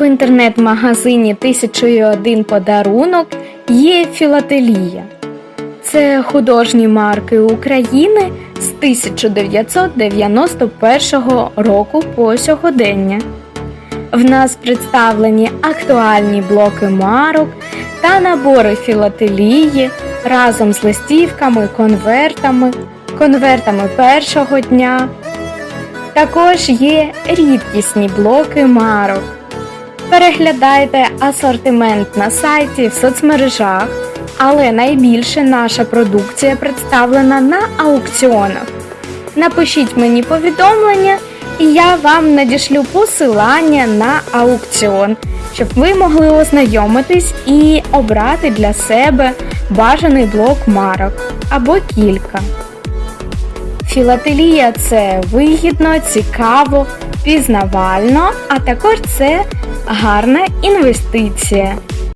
В інтернет-магазині «1001 подарунок є філателія. Це художні марки України з 1991 року по сьогодення. В нас представлені актуальні блоки марок та набори філателії разом з листівками, конвертами, конвертами першого дня. Також є рідкісні блоки марок. Переглядайте асортимент на сайті в соцмережах, але найбільше наша продукція представлена на аукціонах. Напишіть мені повідомлення, і я вам надішлю посилання на аукціон, щоб ви могли ознайомитись і обрати для себе бажаний блок марок або кілька. Філателія це вигідно, цікаво, пізнавально, а також це гарна інвестиція.